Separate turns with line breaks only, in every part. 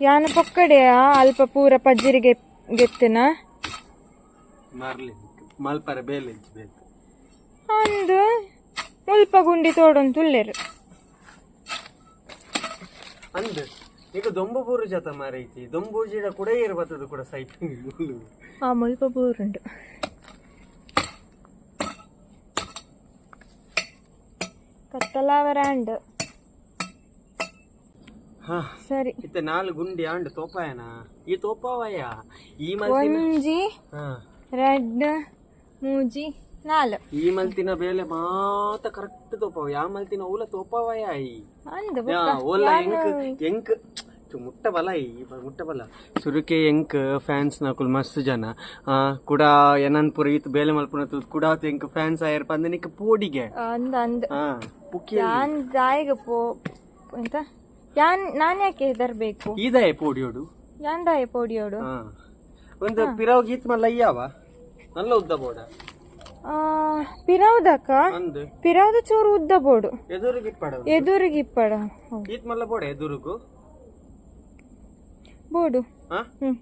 ಯಾನ ಪೊಕ್ಕಡೆಯ ಅಲ್ಪ ಪೂರ ಪಜ್ಜಿರಿಗೆ ಗೆತ್ತಿನ?
ಮಲ್ಪರ ಬೇಲೆ
ಅಂದು ಮುಲ್ಪ ಗುಂಡಿ ತೋಡೊಂದು ತುಳ್ಳೆರು
ಅಂದ್ ಈಗ ದೊಂಬಪೂರು ಜಾತ ಮಾರೈತಿ. ದೊಂಬೂಜಿಡ ಕೂಡ ಇರ್ಬತ್ತದು ಕೂಡ ಸೈಟ್
ಆ ಮುಲ್ಪ ಪೂರುಂಡು ಕತ್ತಲಾವರಾಂಡ್ ಸರಿ.
ಇತ್ತ ನಾಲ್ ಗುಂಡಿ ಆಂಡ್ ತೋಪಾಯನ? ಈ ತೋಪಾವಯ್ಯ? ಈ
ಒಂಜಿ
ಹಾ.
ರೆಡ್ ಮೂಜಿ ನಾಲ್.
ಈ ಮಲ್ತಿನ ಬೇಲೆ ಮಾತ ಕರೆಕ್ಟ್ ತೋಪಾವ. ಯಾ ಮಲ್ತಿನ ಓಲ ತೋಪಾವಯ್ಯ ಈ? ಓಲ ಎಂಕ್ ಎಂಕ್ ಮುಟ್ಟ ಬಲ ಈ ಮುಟ್ಟ ಬಲ ಸುರುಕೆ ಎಂಕ್ ಫ್ಯಾನ್ಸ್ ನಕುಲ್ ಮಸ್ತ್ ಜನ. ಕೂಡ ಎನನ್ ಪುರ ಈತ್ ಬೇಲೆ ಮಲ್ಪುನ ತುಲ್ ಕೂಡ ಎಂಕ್ ಫ್ಯಾನ್ಸ್ ಆಯರ್ ಪಂದನಿಕ್ ಪೋಡಿಗೆ.
ಅಂದ ಅಂದ.
ಪುಕ್ಕಿ
ದಾಯಿಗೆ ಪೋ ಎಂತ? ಯಾನ್ ನಾನ್ ಯಾಕೆ ಹೆದರ್ಬೇಕು?
ಇದೆ ಪೋಡಿಯೋಡು
ಯಾಂದ ಪೋಡಿಯೋಡು
ಹಾ. ಒಂದು ಪಿರಾವ್ ಗೀತ್ ಮಲ್ಲ ಅಯ್ಯಾವ ನಲ್ಲ ಉದ್ದ ಬೋಡ.
ಆ, ಪಿರಾವ್ದಕ್ಕ?
ಅಂದ್.
ಪಿರಾವ್ದ ಚೂರು ಉದ್ದ ಬೋಡು.
ಎದುರುಗಿಪ್ಪಡ ಎದುರುಗಿಪ್ಪಡ
ಎದುರಿಗಿಪ್ಪಡ ಹೌದು.
ಗೀತ್ ಮಲ್ಲ ಬೋಡ ಎದುರುಗು?
ಬೋಡು.
ಹಾ?
ಹ್ಮ್.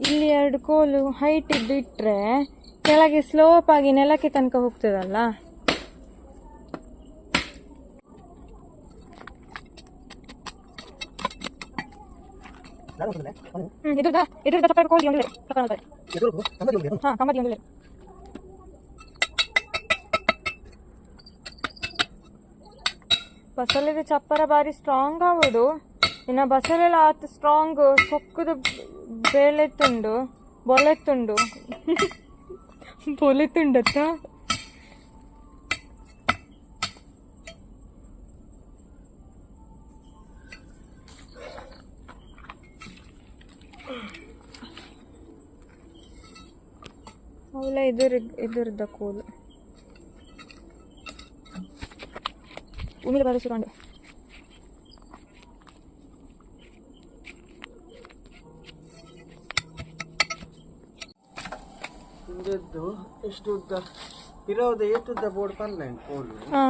ಇಲ್ಲಿ ಎರಡು ಕೋಲು ಹೈಟ್ ಇದ್ದು ಕೆಳಗೆ ಸ್ಲೋಪ್ ಆಗಿ ನೆಲಕ್ಕೆ ತನಕ ಹೋಗ್ತದಲ್ಲ? ಬಸಳೆದ ಚಪ್ಪರ ಬಾರಿ ಸ್ಟ್ರಾಂಗ್ ಆಗೋದು ಇನ್ನ ಬಸಳೆಲ್ಲ ಆತ ಸ್ಟ್ರಾಂಗ್ ಸೊಕ್ಕದ ಬೇಳೆತ್ತುಂಡು ಬೊಲೆತ್ತುಂಡು ಬೊಲೆತ್ತುಂಡತ್ತ ಅವಳ ಎದುರು ಎದುರಿದ್ದ ಕೋಲು ಉಮಿದ ಬರೆಸಿಕೊಂಡು
ಎಷ್ಟು ಉದ್ದ ಪಿರಾವ್ದ ಏತುದ್ದ ಬೋರ್ಡ್ ಪಲ್ಲ? ಕೋಲು
ಹಾ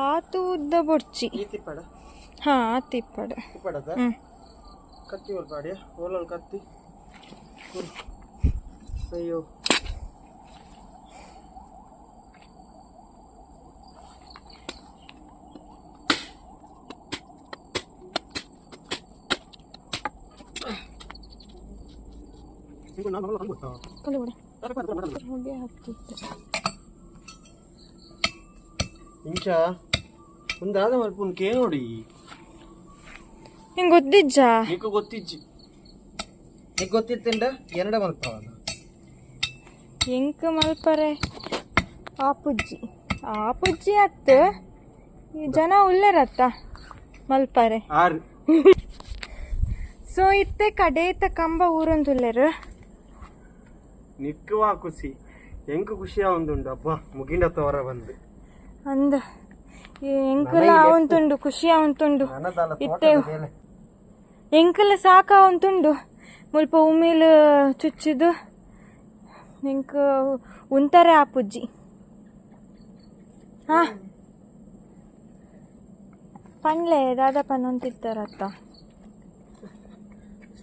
ಆತು ಉದ್ದ ಬೊಡ್ಚಿ
ಈ ತಿಪ್ಪಡ?
ಹಾ ತಿಪ್ಪಡ.
ತಿಪ್ಪಡದ?
ಹ್ಮ್.
ಕತ್ತಿ ಓಲ್ ಪಾಡಿಯ ಓಲಲ್ ಕತ್ತಿ. ಅಯ್ಯೋ.
ಕಲ್ಲು ಬಿಡ ಹೊಗೆ ಹಾಕ್ತಿತ್ತು
ಇಂಚ ಒಂದಾದ ಮಲ್ಪುನ್ ಕೇ ನೋಡಿ.
ನಿಂಗೆ ಗೊತ್ತಿಜ್ಜ?
ನೀಕು ಗೊತ್ತಿಜ್ಜಿ. ನೀಕ್ ಗೊತ್ತಿತ್ತಂಡ ಎರಡ ಮಲ್ಪ
ಎಂಕ್ ಮಲ್ಪರೆ? ಆಪುಜ್ಜಿ ಆಪುಜ್ಜಿ ಅತ್ತ. ಈ ಜನ ಉಲ್ಲೆರತ್ತ ಮಲ್ಪರೆ.
ಆರು.
ಸೊ ಇತ್ತೆ ಕಡೇತ ಕಂಬ ಊರೊಂದುಲ್ಲೆರು
ನಿಕ್ಕವಾ ಖುಷಿ ಹೆಂಗ ಖುಷಿ ಒಂದುಂಡು ಅಬ್ಬ ಮುಗಿಂಡ ತವರ ಬಂದು
ಅಂದ ಎಂಕಲ ಅವಂತುಂಡು ಖುಷಿ ಅವಂತುಂಡು. ಇತ್ತೆ ಎಂಕಲ ಸಾಕ ಅವಂತುಂಡು. ಮುಲ್ಪ ಉಮಿಲ್ ಚುಚ್ಚಿದು. ಎಂಕ ಉಂತಾರೆ ಆಪುಜ್ಜಿ ಹಾ. ಪಂಡ್ಲೆ ದಾದಪ್ಪನ ಒಂತಿರ್ತಾರತ್ತ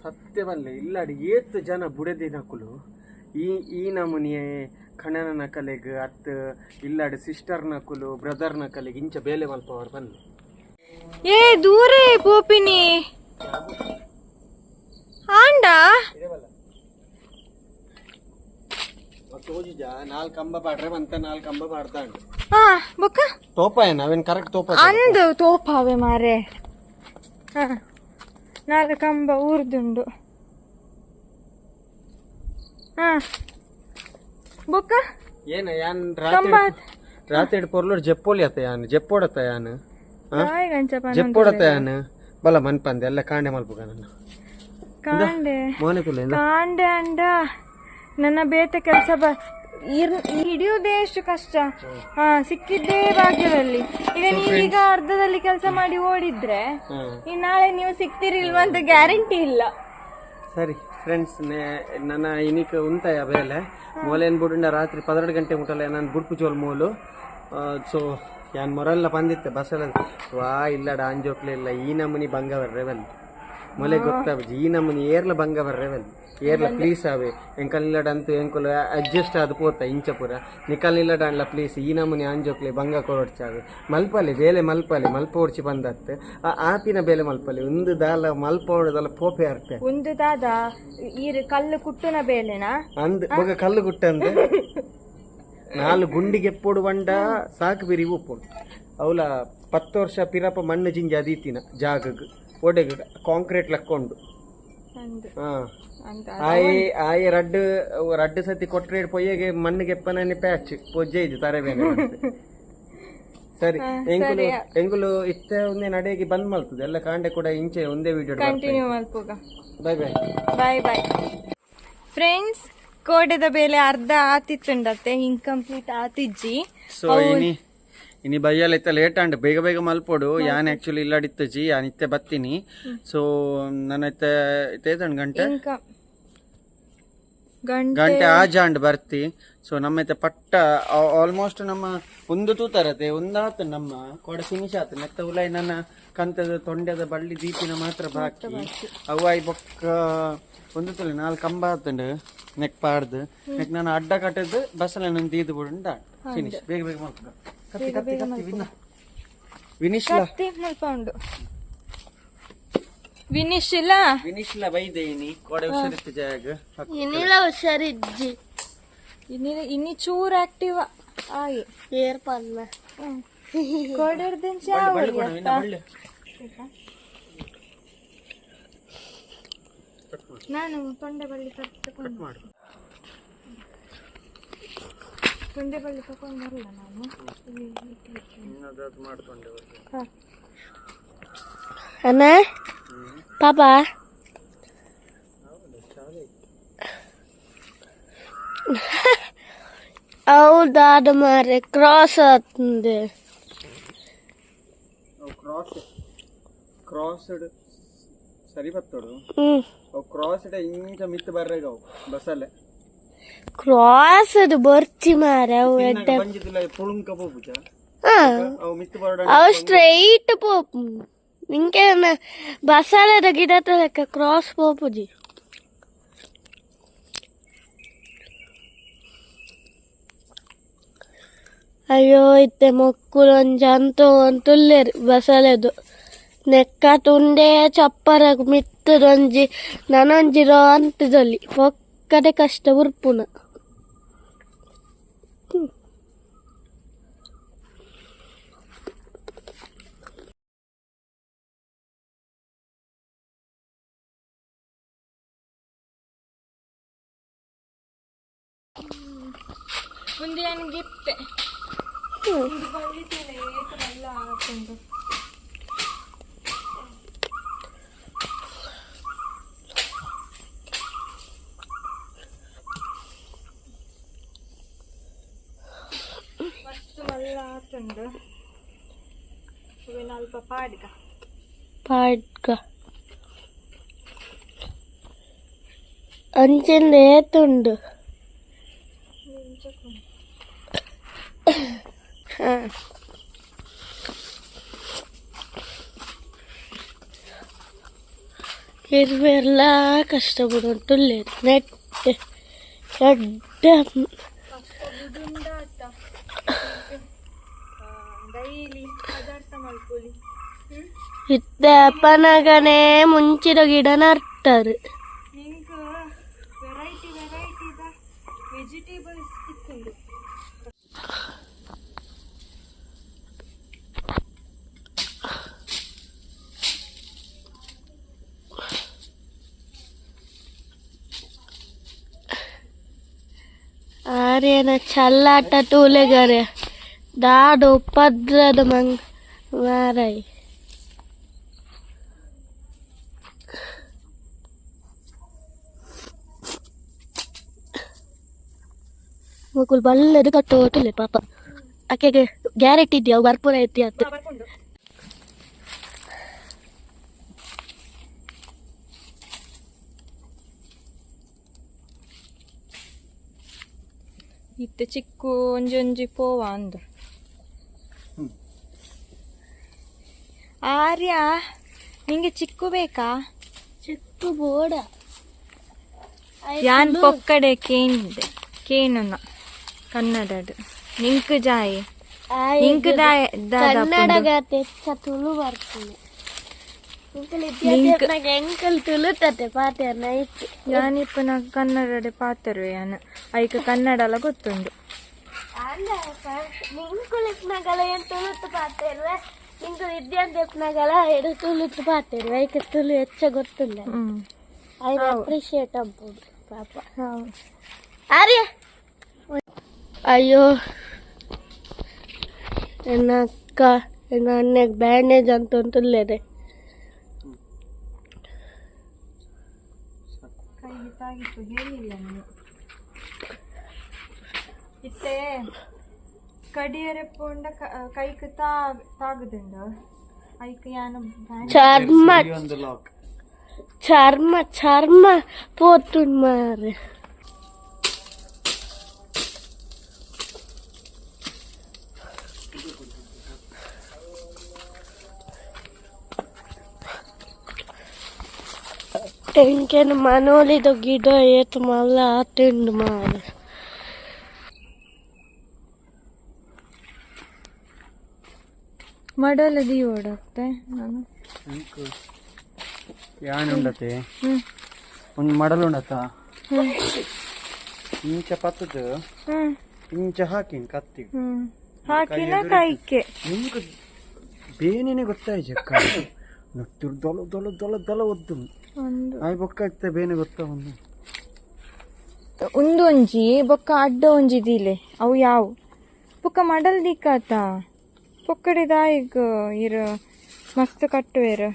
ಸತ್ಯ ಬಲ್ಲೆ ಇಲ್ಲಾಡಿ ಏತ್ ಜನ ಬುಡದಿ ನಕುಲು ಈ ಈ ನಮೂನಿಯೇ ಖಣನನ ಕಲೆಗೆ ಅತ್ತ ಇಲ್ಲಾಡ ಸಿಸ್ಟರ್ ನಕುಲು ಬ್ರದರ್ ಕಲೆಗೆ ಇಂಚ ಬೇಲೆ ಮಲ್ಪವರು ಬನ್ನಿ
ಏ ದೂರೇ ಪೋಪಿನಿ. ಆಂಡ?
ತೋಜಿಜ ನಾಲ್ ಕಂಬ ಪಾಡ್ರೆ ಬಂತ ನಾಲ್ ಕಂಬ ಪಾಡ್ತಾಂಡು
ಹಾ ಬೊಕ್ಕ.
ತೋಪಾಯ ನಾವೇನ್ ಕರೆಕ್ಟ್ ತೋಪ
ಅಂದು? ತೋಪಾವೆ ಮಾರೆ ಹಾ ನಾಲ್ಕು ಕಂಬ ಊರ್ದುಂಡು. ಹಾ. ಬುಕ್ಕ?
ಏನ ಯಾನ್
ಕಂಬ
ರಾತ್ರಿ ಪೊರ್ಲೋಡ್ ಜೆಪ್ಪೋಲಿ ಅತ್ತ ಯಾನ್? ಜೆಪ್ಪೋಡತ್ತ ಯಾನ್? ಜೆಪ್ಪೋಡತ್ತ ಯಾನ್? ಬಲ ಮನ್ಪಂದೆ ಎಲ್ಲ ಕಾಂಡೆ ಮಲ್ಪುಗ ನನ್ನ.
ಕಾಂಡೆ.
ಮೋನೆ ತುಲೆ
ಕಾಂಡೆ ಅಂಡ. ನನ್ನ ಬೇತ ಕೆಲಸ ಬ ಇರ್- ಹಿಡಿಯುವುದೇ ಎಷ್ಟು ಕಷ್ಟ. ಹಾ ಸಿಕ್ಕಿದ್ದೇ ಭಾಗ್ಯದಲ್ಲಿ. ಈಗ ನೀವೀಗ ಅರ್ಧದಲ್ಲಿ ಕೆಲಸ ಮಾಡಿ ಓಡಿದ್ರೆ ಈ ನಾಳೆ ನೀವು ಸಿಗ್ತಿರಿಲ್ವಾ ಅಂತ ಗ್ಯಾರಂಟಿ ಇಲ್ಲ.
ಸರಿ ಫ್ರೆಂಡ್ಸ್ ನನ್ನ ಇನಿಕ್ ಉಂತ ಬೇಲೆ ಮೂಲೇನ್ ಬುಡುಂಡ ರಾತ್ರಿ ಪದೆರಡು ಗಂಟೆ ಮುಟ್ಟಲ್ಲ, ನಾನು ಬುಡ್ಪು ಚೋಲ್ ಮೂಲು. ಸೊ ಯಾನ್ ಮೊರಲ್ಲ ಬಂದಿತ್ತೆ ಬಸ್ಸಲ್ಲಿ ವಾ, ಇಲ್ಲಡ, ಅಂಜೋಕ್ಲೆ ಇಲ್ಲ, ಈ ನಮೂನಿ ಬಂಗವರ್ ಬರ್ರೆವಲ್ ಮೊಲೆ ಗೊತ್ತಾಗ ಈ ನಮೂನಿ ಏರ್ಲ ಬಂಗ ಬರ್ರೆ ಏರ್ಲ ಪ್ಲೀಸ್ ಆವೆ ಎಂಕಲ್ ಇಲ್ಲಡ ಅಂತೂ ಎಂಕುಲು ಅಡ್ಜಸ್ಟ್ ಆದ್ ಪೋತ ಇಂಚ ಪೂರ. ನಿಕಲ್ ಇಲ್ಲಡ ಅನ್ಲ ಪ್ಲೀಸ್ ಈ ನಮೂನಿ ಆಂಜೋಕ್ಲೆ ಬಂಗ ಕೊಡ್ಚಾವೆ ಮಲ್ಪಲೆ ಬೇಲೆ ಮಲ್ಪಲೆ ಮಲ್ಪ ಓಡ್ಚಿ ಬಂದತ್ತೆ ಆ ಆಪಿನ ಬೇಲೆ ಮಲ್ಪಲೆ ಒಂದು ದಾಲ ಮಲ್ಪ ಪೋಪೆ ಅರ್ಪೆ
ಒಂದು ದಾದ ಈ ಕಲ್ಲು ಕುಟ್ಟುನ ಬೇಲೆನಾ?
ಅಂದ್ ಮಗ ಕಲ್ಲು ಕುಟ್ಟಂದ ನಾಲ್ ಗುಂಡಿಗೆ ಎಪ್ಪೋಡು ಬಂಡ ಸಾಕು ಬಿರಿ ಉಪ್ಪು. ಅವಲ ಪತ್ತು ವರ್ಷ ಪಿರಪ ಮಣ್ಣು ಜಿಂಜಿ ಅದೀತಿನ ಜಾಗಗ್. ಒಡೆಗ್ ಕಾಂಕ್ರೀಟ್ ಹಾ.
ಅಂತ
ಆಯ್ ಆಯ್ ರಡ್ಡು ರಡ್ಡು ಸತಿ ಕೊಟ್ರೆ ಪೊಯ್ಯಗೆ ಮಣ್ಣಿಗೆ ಎಪ್ಪನಿ ಪ್ಯಾಚ್ ಪೊಜ್ಜೆ ಇದು ತರಬೇನೆ ಸರಿ ಎಂಗುಲು ಎಂಗುಲು ಇತ್ತ ಒಂದೇ ನಡೆಗೆ ಬಂದ್ ಮಾಡ್ತದೆ ಎಲ್ಲ ಕಾಂಡೆ ಕೂಡ ಇಂಚೆ ಒಂದೇ video
continue ಮಲ್ಪುಗ.
Bye bye
bye bye friends ಕೋಡೆದ ಬೇಲೆ ಅರ್ಧ ಆತಿತ್ತುಂಡತ್ತೆ ಇನ್ಕಂಪ್ಲೀಟ್ ಆತಿಜ್ಜಿ.
ಸೊ ಇನಿ ಇನಿ ಬೈಯಲ್ಲಿ ಇತ್ತ ಲೇಟ್ ಅಂಡ್ ಬೇಗ ಬೇಗ ಮಲ್ಪೋಡು. ಯಾನ್ ಆಕ್ಚುಲಿ ಇಲ್ಲಡಿತ್ತಜಿ ಯಾನ್ ಇತ್ತೆ ಬತ್ತೀನಿ. ಸೊ ನನ್ನ ತೇತಂಡ್ ಗಂಟೆ?
ಗಂಟೆ.
ಆ ಆಜಾಂಡ್ ಬರ್ತಿ. ಸೊ ನಮ್ಮ ಇತ್ತೆ ಪಟ್ಟ ಆಲ್ಮೋಸ್ಟ್ ನಮ್ಮ ಒಂದು ತೂತರತೆ ಒಂದಾತ ನಮ್ಮ ಕೊಡ ಫಿನಿಶ್ ಆತ. ನೆತ್ತ ಉಲಾಯ್ ನನ್ನ ಕಂತದ ತೊಂಡೆದ ಬಳ್ಳಿ ದೀಪಿನ ಮಾತ್ರ ಬಾಕಿ. ಐ ಬೊಕ್ಕ ಒಂದು ತಲೆ ನಾಲ್ಕು ಕಂಬ ಆತಂಡು ನೆಕ್ ಪಾಡ್ದು. ನೆಕ್ ನಾನು ಅಡ್ಡ ಕಟ್ಟದ್ದು ಬಸ್ಸಲ್ಲಿ ನಾನು ದೀದ್ ಬಿಡು ಫಿನಿಶ್ ಬೇಗ ಬೇಗ ಮಾಡ್ಕೊ ಕತ್ತಿ ವಿನ್ನ ಕೊಡೆ ಹುಷಾರಿತ್ತು ಜಾಗ
ಇನ್ನಿಲ್ಲ ಹುಷಾರಿಜ್ಜಿ
ಇನ್ನಿ ಇನ್ನಿ ಚೂರ್ ಆಕ್ಟಿವ್ ಆಗಿ. ಏರ್
ಪಲ್ಲ ಕೊಡು.
ನಾನು ತೊಂಡೆ ಬಳ್ಳಿ ತಕೊಂಡು
ಮಾಡು.
ತೊಂಡೆ ಬಳ್ಳಿ ತಕೊಂಡು ಬರಲ್ಲ ನಾನು.
ಅಣ್ಣ? ಪಾಪ? ಹೌದಾದ ಮಾರೆ ಕ್ರಾಸ್ ಆತಂದೆ
ಓ ಕ್ರಾಸ್ ಕ್ರಾಸ್ಡ್ ಸರಿ ಬತ್ತೋಡು ಕ್ರಾಸ್ಡ್ ಇಂಚ ಮಿತ್ತು ಈಗ ಅವು ಬಸ್ಸಲ್ಲೇ.
ಕ್ರಾಸ್ ಅದು ಬರ್ತಿ ಮಾರೆ ಅವು ಎಡ್ಡೆ.
ಬಂಜಿದಿಲ್ಲ ಪುಳುಂಕ ಪೋಪುಜ?
ಹಾ.
ಅವು ಮಿತ್ತು ಬರೋಡ
ಅವು ಸ್ಟ್ರೈಟ್ ಪೋಪು. ನಿಂಗೆ ಬಸಾಲದ ಗಿಡದ ಲೆಕ್ಕ ಕ್ರಾಸ್ ಪೋಪುಜಿ. ಅಯ್ಯೋ ಇತ್ತೆ ಮೊಕ್ಕುಲೊಂಜ ಅಂತೂ ಅಂತುಲ್ಲೇರಿ ಬಸಳೆದು. ನೆಕ್ಕ ತುಂಡೆ ಚಪ್ಪರ ಮಿತ್ತದೊಂಜಿ ನನೊಂಜಿರೋ ಅಂತದಲ್ಲಿ. ಒಕ್ಕಡೆ ಕಷ್ಟ ಉರ್ಪುನ
ಮುಂದೆ ನನಗಿತ್ತೆ ಬಳ್ಳಿ ಮಲ್ಲ ಆತುಂಡು ಇವೇನು ಅಲ್ಪ ಪಾಡ್ಗ
ಪಾಡ್ಗ ಅಂಚಿಂದ ಏತುಂಡು ಹಾ ಇರುವೆಲ್ಲ ಕಷ್ಟಪಡುಂಟುಲ್ಲೆ ನೆಟ್ ದೊಡ್ಡ
ದುಂಡಾಟ ಪದಾರ್ಥ ಮಾಡ್ಕೊಳ್ಳಿ.
ಇತ್ತ ಅಪ್ಪನಗನೆ ಮುಂಚಿದ ಗಿಡ ನರ್ತಾರೆ
ನಿಂಗೆ ವೆರೈಟಿ ವೆರೈಟಿದ ವೆಜಿಟೇಬಲ್ಸ್
ಆರ್ಯನ ಚಲ್ಲಾಟ ತೂಲೆಗರೆ. ડાઢો પદ્ર ಮಂಗ್ મારે ಮುಗುಲ್ ಬಲ್ಲದು ಕಟ್ಟು ಹೋಟೆಲ್ ಪಾಪ. ಆಕೆಗೆ ಗ್ಯಾರಂಟಿ ಇದೆಯಾ, ಅವು ಬರ್ಪುರ ಐತಿ ಅಂತ.
ಇತ್ತೆ ಚಿಕ್ಕು ಒಂಜಿ ಒಂಜಿ ಪೋವಾ ಅಂದು ಆರ್ಯ ನಿಂಗೆ ಚಿಕ್ಕು ಬೇಕಾ
ಚಿಕ್ಕ ಬೋಡ
ಯಾನ್ ಪೊಕ್ಕಡೆ ಕೇನಿದೆ ಕೇನುನ ಕನ್ನಡಡು ನಿಂಕ್ ಜಾಯಿ ನಿಂಕ್ ದಾಯ
ಕನ್ನಡಗ ತೆಚ್ಚ ತುಳು ಬರ್ತದೆ ವಿದ್ಯಾರ್ಥಿ ಎಂಕಲ್ ತುಳುತತೆ ಪಾಠ ನೈಟ್
ಯಾನಿಪ್ಪನ ಕನ್ನಡಡೆ ಪಾತರು ಯಾನ ಐಕ ಕನ್ನಡಲ ಗೊತ್ತುಂಡು
ಅಲ್ಲ ನಿಂಕುಳಿಕ್ನಾಗಲ ಏನು ತುಳುತ್ತು ಪಾತೇರುವೆ ನಿಂಕು ವಿದ್ಯಾರ್ಥಿನಾಗಲ ಎಡು ತುಳುತ್ತು ಪಾತೇರು ಐಕ ತುಳು ಹೆಚ್ಚ ಗೊತ್ತಿಲ್ಲ
ಹ್ಮ್
ಐ ಅಪ್ರಿಷಿಯೇಟ್ ಅನ್ಬೋದು ಪಾಪ
ಹೌದು
ಆರ್ಯ ಅಯ್ಯೋ ನನ್ನ ಅಕ್ಕ ನನ್ನ ಅಣ್ಣಗೆ ಬ್ಯಾಂಡೇಜ್ ಅಂತ ಉಂಟುಲ್ಲೇನೆ
ಕೈಗೆ ತಾಗಿತ್ತು ಹೇಳಿಲ್ಲ ನೀನು ಇತ್ತೆ ಕಡಿಯರೆ ಪೋಂಡ ಕೈಕ್ ತಾ ತಾಗುದುಂಡು ಐಕ್ ಯಾನ ಬ್ಯಾಂಡ್
ಚರ್ಮ
ಒಂದು ಲಾಕ್
ಚರ್ಮ ಚರ್ಮ ಪೋತುಂಡು ಮಾರೆ ಎಂಕೆನ ಮನೋಲಿದ ಗಿಡ ಏತು ಮಲ್ಲ ತಿಂಡು ಮಾರೆ
ಮಡಲ ದಿ ಓಡತ್ತೆ ನಾನು.
ಯಾನ್ ಉಂಡತೆ? ಒಂದು ಮಡಲ್ ಉಂಡತ ಇಂಚ ಪತ್ತದ
ಹ್ಮ್.
ಇಂಚ ಹಾಕಿನ ಕತ್ತಿ.
ಹ್ಮ್. ಹಾಕಿನ ಕೈಕೆ
ನಿಮ್ಗೆ ಬೇನೆನೆ ಗೊತ್ತಾಯ್ ಜಕ್ಕ ನತ್ತಿರು ದೊಲ ದೊಲ ದೊಲ ದೊಲ ಒದ್ದು.
ಒಂದು.
ಆಯ್ ಬೊಕ್ಕ ಇತ್ತ ಬೇನೆ ಗೊತ್ತ ಒಂದು?
ಒಂಜಿ ಬೊಕ್ಕ ಅಡ್ಡ ಒಂಜಿ ದಿಲೆ. ಅವು ಯಾವು? ಬೊಕ್ಕ ಮಡಲ್ ದಿಕ್ಕಾತ? ಪೊಕ್ಕಡಿದ ಈಗ ಇರ. ಮಸ್ತ್ ಕಟ್ಟುವೆರ್.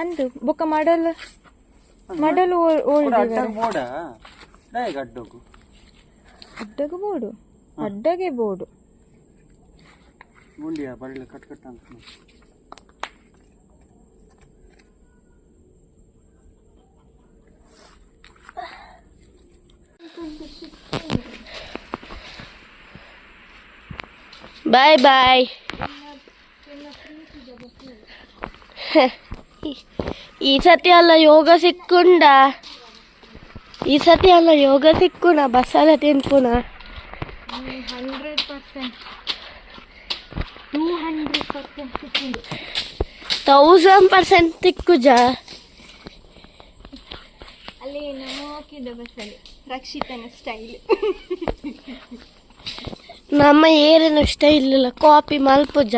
ಅಂದು ಬೊಕ್ಕ ಮಡಲ್ ಮಡಲು ಓಲ್ಡ್ ಅಡ್ಡಗ ಬೋಡು. ಅಡ್ಡಗೆ. ಬೋಡು.
ಮುಂಡಿಯ ಬರಲಿ ಕಟ್ ಕಟ್ಟ ಅಂತ.
ಬಾಯ್ ಬಾಯ್ ಈ ಸತಿ ಅಲ್ಲ ಯೋಗ ಸಿಕ್ಕುಂಡ. ಈ ಸತಿ ಅಲ್ಲ ಯೋಗ ಸಿಕ್ಕುನ ಬಸ್ಸಲ್ಲ
ತಿನ್ಕುನ hundred percent percent
thousand percent ತಿಕ್ಕುಜ
ಅಲ್ಲಿ ಬಸ್ಸಲ್ಲಿ ರಕ್ಷಿತನ ಸ್ಟೈಲ್
ನಮ್ಮ ಏರೇನು ಇಷ್ಟ ಇರಲಿಲ್ಲ ಕಾಪಿ ಮಲ್ಪುಜ.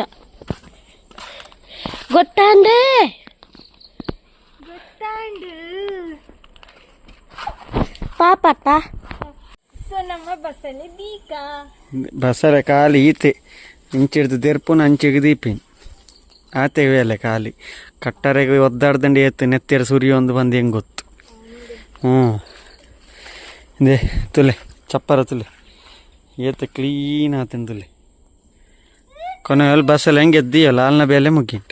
ಗೊತ್ತಾಂದೆ
ಗೊತ್ತಾಂಡು
ಪಾಪತ್ತ
ಸೊ ನಮ್ಮ ಬಸ್ಸಲ್ಲಿ ದೀಕಾ
ಬಸರ ಖಾಲಿ ಈತೆ. ಇಂಚಿಡ್ದು ದೆರ್ಪುನ ಅಂಚಿಗೆ ದೀಪಿನ್. ಆತೆ ವೇಲೆ ಖಾಲಿ. ಕಟ್ಟರೆಗೆ ಒದ್ದಾಡ್ದಂಡೆ ಏತು ನೆತ್ತಿರ ಸೂರ್ಯ ಒಂದು ಬಂದು ಹೆಂಗೆ ಗೊತ್ತು. ಹ್ಞೂ ದೇ ತುಲೆ ಚಪ್ಪರ ತುಲೆ. ಏತ ಕ್ಲೀನ್ ಕೊನೆ ಕೊನೆಯಲ್ಲಿ ಬಸ್ಸಲ್ಲಿ ಹೆಂಗೆ ಎದ್ದೀಯಲ್ಲ ಅಲ್ಲಿನ ಬೇಲೆ
ಮುಗ್ಗಿಂಟ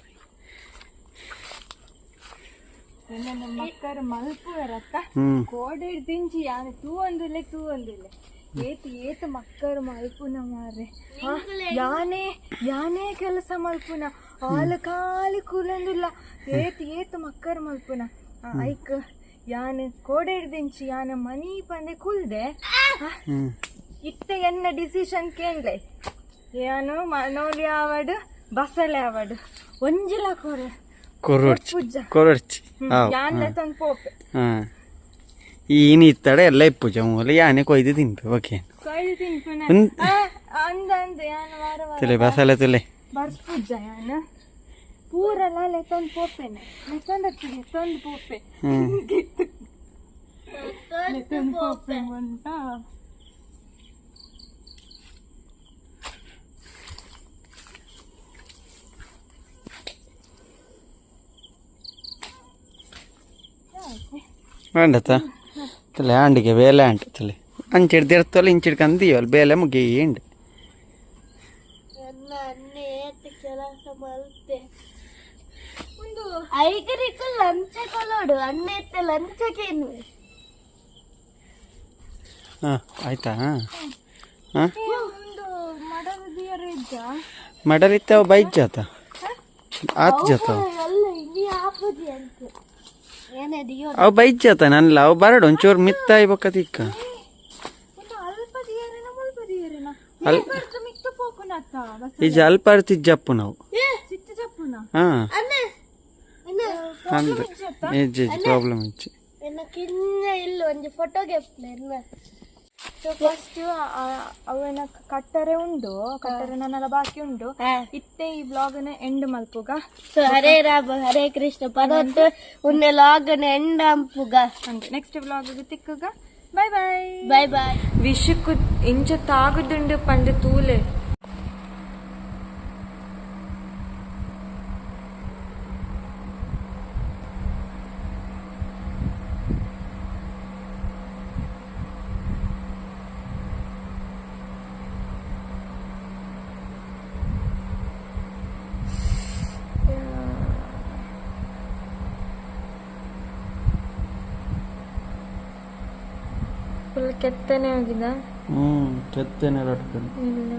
ಮಕ್ಕರ ಮಲ್ಪುನ ಮಾರ್ರೆ. ಆ, ಯಾನೇ ಯಾನೇ ಕೆಲಸ ಮಲ್ಪುನ? ಆಲ ಖಾಲಿ ಕೂಲಂದಿಲ್ಲ. ಏತ್ ಏತ್ ಮಕ್ಕರು ಮಲ್ಪುನ? ಐಕ್ ಯಾನ್ ಕೋಡೆ ದಿಂಚಿ ಯಾನ ಮನಿ ಪಂದೆ ಕುಲ್ದೆ. ಇತ್ತ ಎನ್ನ ಡಿಸಿಷನ್ ಕೇಂದ್ರ ಏನು ಮನೋಲಿ ಅವಡ್ ಬಸಳೆ ಅವಡ್. ಒಂಜಿಲ ಕೊರೆ.
ಕೊರೊಡ್ಚಿ ಕೊರೊಡ್ಚಿ. ಹಾಂ
ಯಾನ್ಲೆ ತಂದು ಪೋಪೆ.
ಇತ್ತಡೆ ಎಲ್ಲ ಇಪ್ಪುಜ ಮೂಲ ಯಾನೆ ಕೊಯ್ದು ತಿನ್ಪೆ ಓಕೆ
ಅಂದ ಅಂದ ಯಾನ ವಾರ ವಾರ
ತುಲೆ ಬಸಳೆ ತುಲೆ.
ಯಾನ? ಲೆತ್ತೊಂದು ಪೋಪೆನೆ ತೊಂದು ಪೋಪೆ ಪೋಪೆ ಅಂತ.
വേണ്ടത്ത തല്ലേ ആണ്ടിക്ക് വേല ആണ്ട് തല്ലേ അഞ്ചെടുത്തിടത്തോളം ഇഞ്ചെടുക്കാൻ ಬೇಲೆ ಮುಗಿಯುಂಡು
ನನ್ನ ಅಣ್ಣೆ ಏತ್ ಕೆಲಸ ಮಲ್ತೆ ಒಂದು ಐಗರಿಕ ಲಂಚ ಕೊಲೋಡು ಅಣ್ಣ ಎತ್ತೆ ಲಂಚಕ್ಕೇನು
ಹಾಂ ಆಯ್ತಾ ಹಾಂ
ಏ, ಒಂದು ಮಡದ ದಿಯರ ಇದ್ದ
ಮಡಲಿತ್ತ ಬೈಕ್ ಜಾತ ಆತ್ ಜಾತ ಅವು ಬೈಕ್ ಜಾತ ನನ್ಲ ಅವು ಬರಡು ಒಂಚೂರು ಮಿತ್ತ ಇಬ್ಬಕತಿಕ್ಕ
ಒಂದು ಅಲ್ಪ ದಿಯರಿನ ಮುಲ್ಪ ದಿಯರಿನ
ಅಲ್-
ಬರ್ದು ಮಿಕ್ತು ಪೋಕುನತ್ತ ಬಸ್
ಈಜ ಅಲ್ಪ ಅರ್ತಿಜ್ಜಪ್ಪು ನಾವು
ಸಿಟ್ಟು ಚಪ್ಪುನ
ಹಾಂ.
ಅಣ್ಣ ಇನ್ನ
ಅಂದ ಏಜ್ ಪ್ರಾಬ್ಲಮ್ ಇಚ್ಚಿ.
ಎನ್ನ ಕಿನ್ನ ಇಲ್ಲ ಒಂದು ಫೋಟೋಗೆ ಎನ್ನ
ಸೊ ಫಸ್ಟ್ ಅವನ ಕಟ್ಟರೆ ಉಂಡು ಕಟ್ಟರೆ ನನ್ನೆಲ್ಲ ಬಾಕಿ ಉಂಡು. ಇತ್ತೆ ಈ ಬ್ಲಾಗ್ನ ಎಂಡ್ ಮಲ್ಪುಗ.
ಸೊ ಹರೇ ರಾಮ ಹರೇ ಕೃಷ್ಣ ಪರತ್ತು ಉನ್ನೆ ಲಾಗ್ನ ಎಂಡ್ ಅಂಪುಗ.
ನೆಕ್ಸ್ಟ್ ಬ್ಲಾಗ್ ತಿಕ್ಕುಗ. ಬೈ ಬೈ
ಬಾಯ್ ಬಾಯ್
ವಿಷಕ್ಕೂ ಇಂಚ ತಾಗುದುಂಡು ಪಂಡ ತೂಲೆ. ಕೆತ್ತನೆ ಆಗಿದೆ.
ಹ್ಮ್ ಇಟ್ಕೊಂಡು.
ಇಲ್ಲ